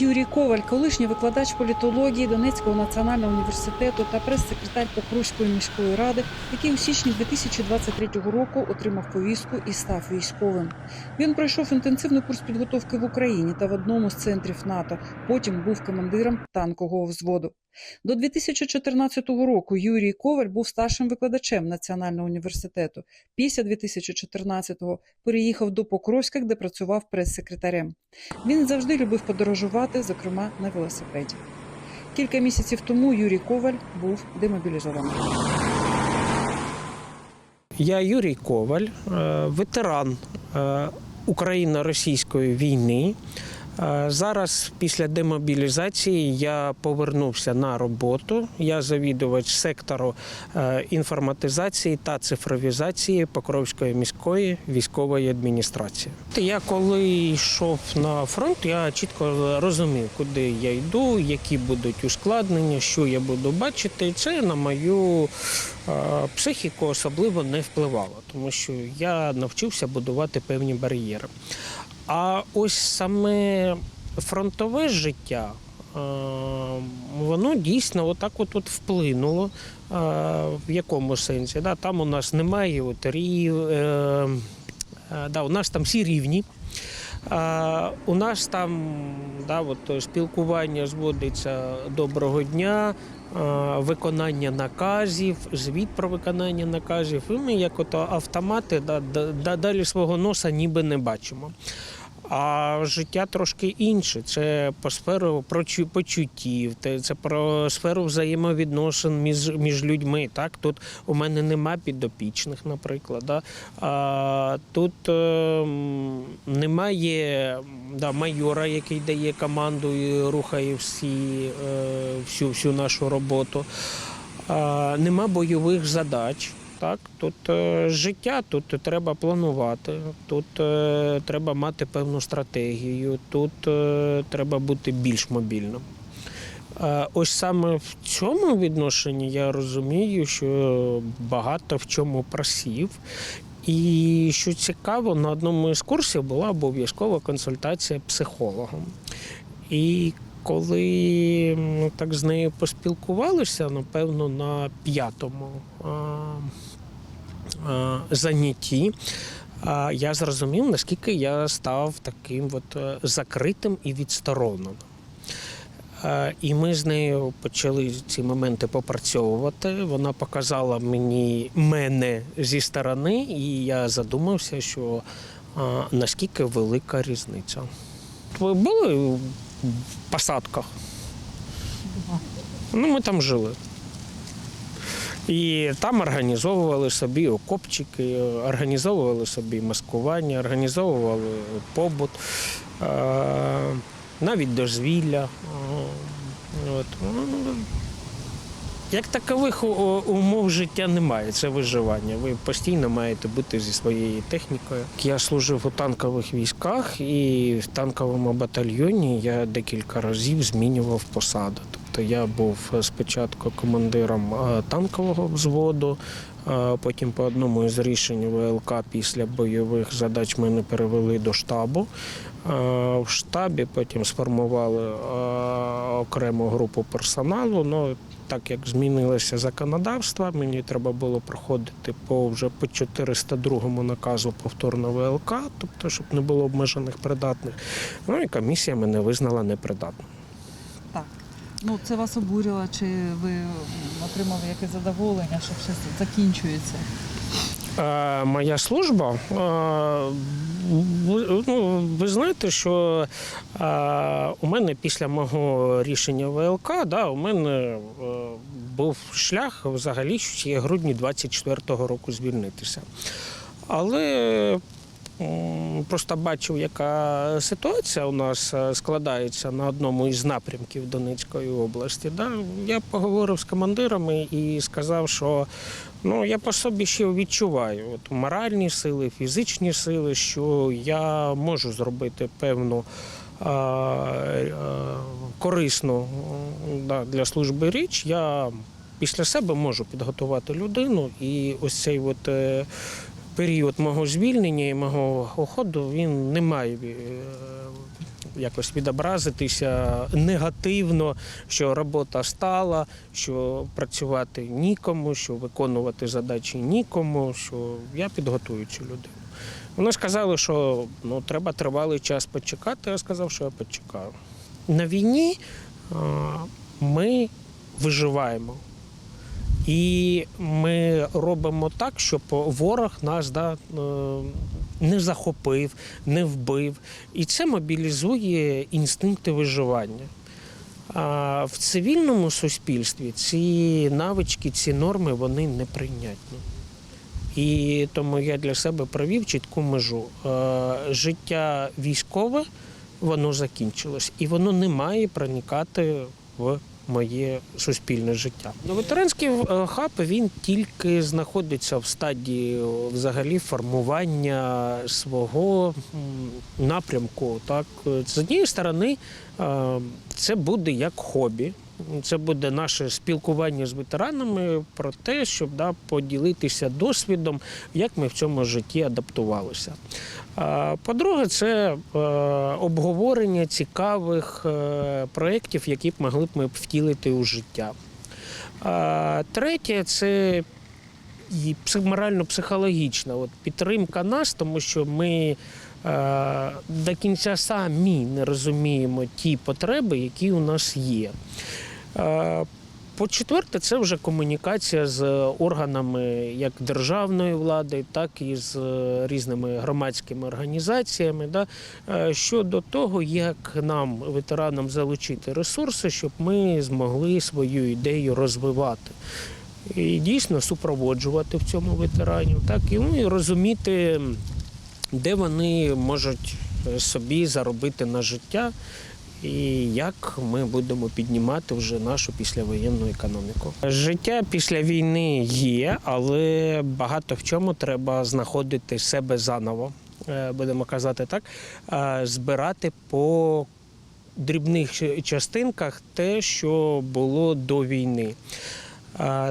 Юрій Коваль, колишній викладач політології Донецького національного університету та прес-секретар Покровської міської ради, який у січні 2023 року отримав повістку і став військовим. Він пройшов інтенсивний курс підготовки в Україні та в одному з центрів НАТО. Потім був командиром танкового взводу. До 2014 року Юрій Коваль був старшим викладачем Національного університету. Після 2014-го переїхав до Покровська, де працював прес-секретарем. Він завжди любив подорожувати, зокрема на велосипеді. Кілька місяців тому Юрій Коваль був демобілізований. Я Юрій Коваль, е, ветеран е, Україно-російської війни. Е, Зараз після демобілізації я повернувся на роботу. Я завідувач сектору е, інформатизації та цифровізації Покровської міської військової адміністрації. Я коли йшов на фронт, я чітко розумів, куди я йду, які будуть ускладнення, що я буду бачити. Це на мою е, психіку особливо не впливало, тому що я навчився будувати певні бар'єри. А ось саме фронтове життя, е, воно дійсно отак от, от вплинуло. Е, В якому сенсі? Да? Там у нас немає от рів, е, да, у нас там всі рівні. А, у нас там да, от, спілкування зводиться доброго дня, виконання наказів, звіт про виконання наказів. І ми, як ото автомати, да, далі свого носа ніби не бачимо. А життя трошки інше. Це по сферу прочу- почуттів, це про сферу взаємовідносин між, між людьми. Так? Тут у мене нема підопічних, наприклад. Да? А, тут е, немає да, майора, який дає команду і рухає всі, е, всю, всю нашу роботу. А, нема бойових задач. Так, тут е, життя, тут треба планувати, тут е, треба мати певну стратегію, тут е, треба бути більш мобільним. Ось саме в цьому відношенні я розумію, що багато в чому просів. І що цікаво, на одному із курсів була обов'язкова консультація психологом. І коли ну, так з нею поспілкувалися, напевно, на п'ятому а, а, занятті, а, я зрозумів, наскільки я став таким от е, закритим і відстороненим. І ми з нею почали ці моменти попрацьовувати. Вона показала мені мене зі сторони, і я задумався, що а, наскільки велика різниця. Були в посадках? Ну, ми там жили. І там організовували собі окопчики, організовували собі маскування, організовували побут, е, навіть дозвілля. От. Як такових умов життя немає, це виживання. Ви постійно маєте бути зі своєю технікою. Я служив у танкових військах і в танковому батальйоні я декілька разів змінював посаду. Тобто я був спочатку командиром е, танкового взводу, е, потім по одному із рішень ВЛК після бойових задач мене перевели до штабу. Е, В штабі потім сформували е, окрему групу персоналу. Ну, так як змінилося законодавство, мені треба було проходити по вже по 402 наказу повторно ВЛК, тобто, щоб не було обмежених придатних. Ну і комісія мене визнала непридатним. Ну, це вас обурило, чи ви отримали якесь задоволення, що все закінчується? Е, моя служба. Е, ну, ви знаєте, що е, у мене після мого рішення ВЛК, да, у мене е, був шлях взагалі ще грудні 24-го року звільнитися. Але просто бачив, яка ситуація у нас е, складається на одному із напрямків Донецької області. Да? Я поговорив з командирами і сказав, що ну, я по собі ще відчуваю от, моральні сили, фізичні сили, що я можу зробити певну. а, е, Корисну да, для служби річ, я після себе можу підготувати людину, і ось цей от, е, період мого звільнення і мого уходу він не має е, якось відобразитися негативно, що робота стала, що працювати нікому, що виконувати задачі нікому, що я підготую цю людину. Вони сказали, що ну, треба тривалий час почекати. Я сказав, що я почекаю. На війні ми виживаємо. І ми робимо так, щоб ворог нас да, е, не захопив, не вбив. І це мобілізує інстинкти виживання. А в цивільному суспільстві ці навички, ці норми вони неприйнятні. І тому я для себе провів чітку межу. Е, Життя військове воно закінчилось, і воно не має проникати в моє суспільне життя. Ветеранський е, хаб він тільки знаходиться в стадії взагалі формування свого напрямку. Так, з однієї сторони, е, це буде як хобі. Це буде наше спілкування з ветеранами про те, щоб да, поділитися досвідом, як ми в цьому житті адаптувалися. По-друге, це е, обговорення цікавих е, проєктів, які б могли б ми втілити у життя. Третє це морально-психологічна підтримка нас, тому що ми до кінця самі не розуміємо ті потреби, які у нас є. Е, По-четверте, це вже комунікація з органами як державної влади, так і з е, різними громадськими організаціями да, е, щодо того, як нам, ветеранам, залучити ресурси, щоб ми змогли свою ідею розвивати. І дійсно супроводжувати в цьому ветеранів, так і, ну, і розуміти, де вони можуть е, собі заробити на життя, і як ми будемо піднімати вже нашу післявоєнну економіку. Життя після війни є, але багато в чому треба знаходити себе заново, е, будемо казати так, е, збирати по дрібних частинках те, що було до війни.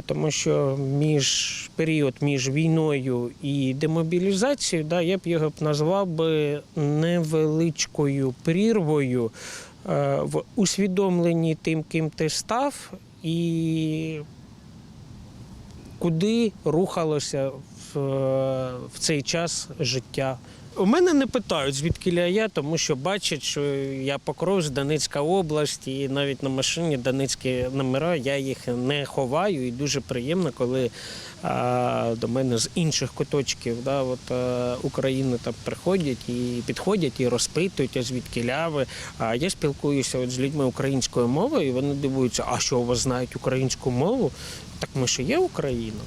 Тому що між період між війною і демобілізацією, да, я б його б назвав би невеличкою прірвою е, в усвідомленні тим, ким ти став, і куди рухалося в, е, в цей час життя. У мене не питають, звідки я, тому що бачать, що я Покровськ, Донецька область, і навіть на машині донецькі номера я їх не ховаю. І дуже приємно, коли а, до мене з інших куточків да, от, а, України там приходять і підходять і розпитують, а звідки ляви. А я спілкуюся от з людьми українською мовою, і вони дивуються, а що у вас знають українську мову? Так ми ж є Україна.